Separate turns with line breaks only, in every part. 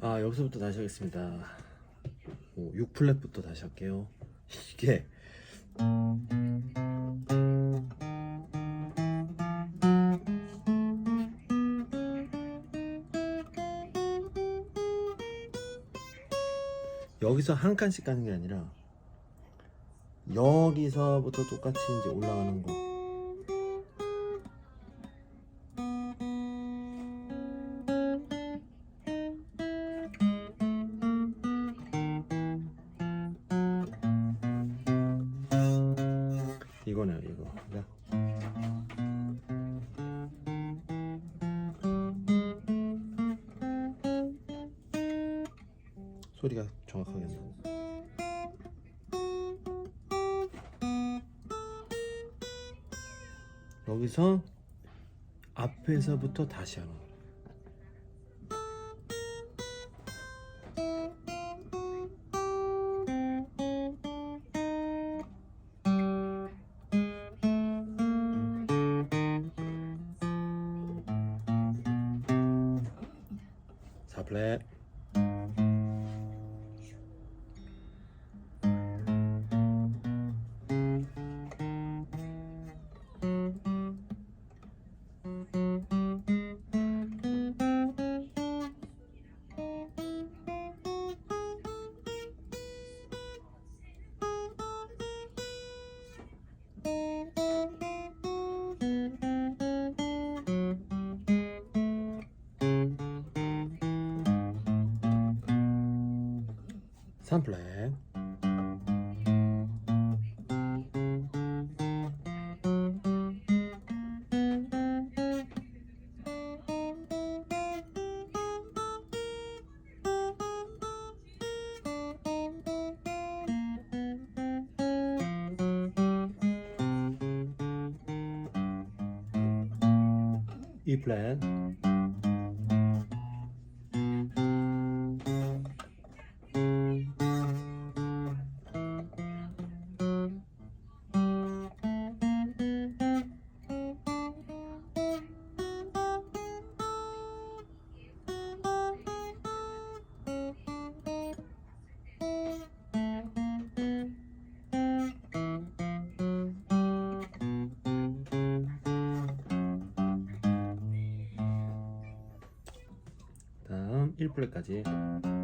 아 여기서부터 다시 하겠습니다. 6플랫부터 다시 할게요. 이게 여기서 한 칸씩 가는 게 아니라 여기서부터 똑같이 이제 올라가는 거. 이거네요, 이거. 네. 소리가 정확하게 안 나고. 여기서 앞에서부터 다시 하는 거예요. that. 플랫 삼 1플랫까지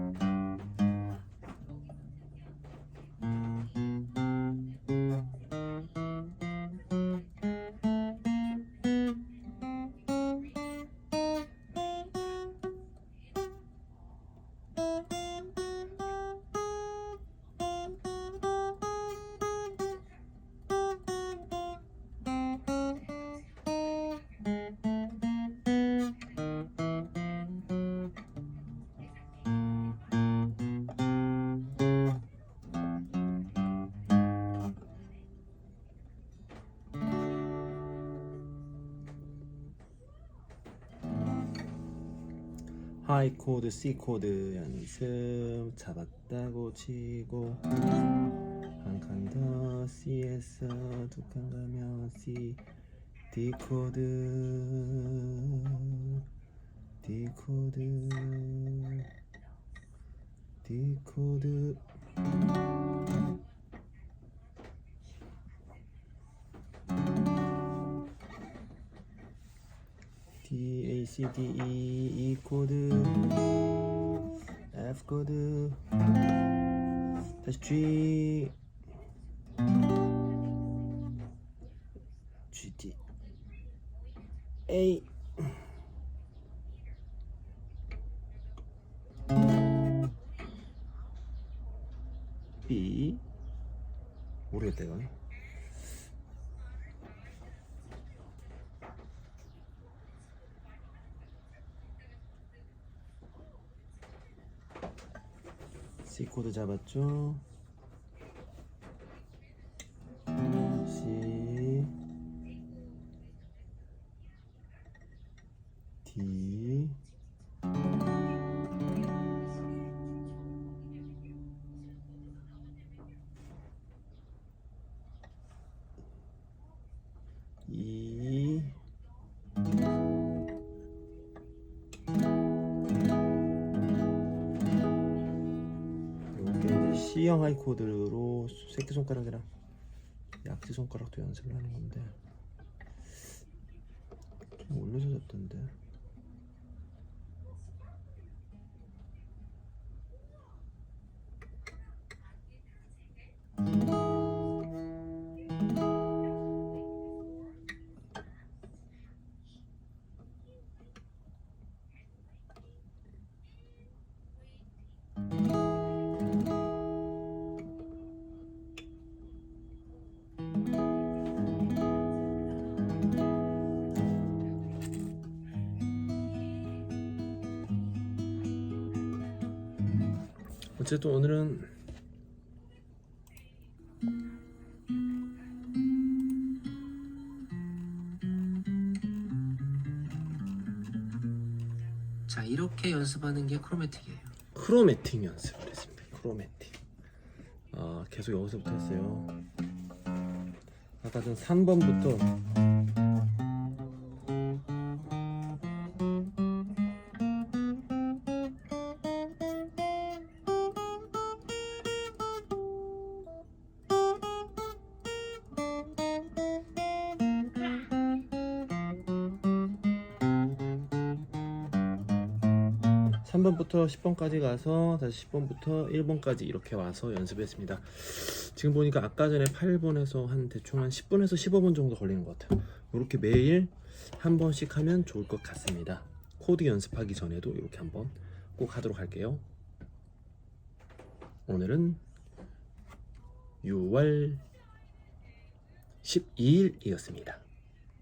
하이 코드 C 코드 연습 잡았다고 치고. 한 칸 더 C에서 두 칸 가면 C D 코드. D 코드. D 코드 D A C D E E 코드 F 코드 다시 G. G D A. B. 모르겠다 이건 C 코드 잡았죠? B형 하이 코드로 새끼 손가락이랑 약지 손가락도 연습을 하는 건데 좀 올려서 잡던데 어쨌든 오늘은
자 이렇게 연습하는 게 크로매틱이에요.
크로매틱 연습을 했습니다. 크로매틱. 아 계속 여기서부터 했어요. 아까 전 3번부터 삼번부터 10번까지 가서 다시 10번부터 1번까지 이렇게 와서 연습했습니다. 지금 보니까 아까 전에 8번에서 한 대충 한 10분에서 15분 정도 걸리는 것 같아요. 이렇게 매일 한 번씩 하면 좋을 것 같습니다. 코드 연습하기 전에도 이렇게 한번 꼭 하도록 할게요. 오늘은 6월 12일이었습니다.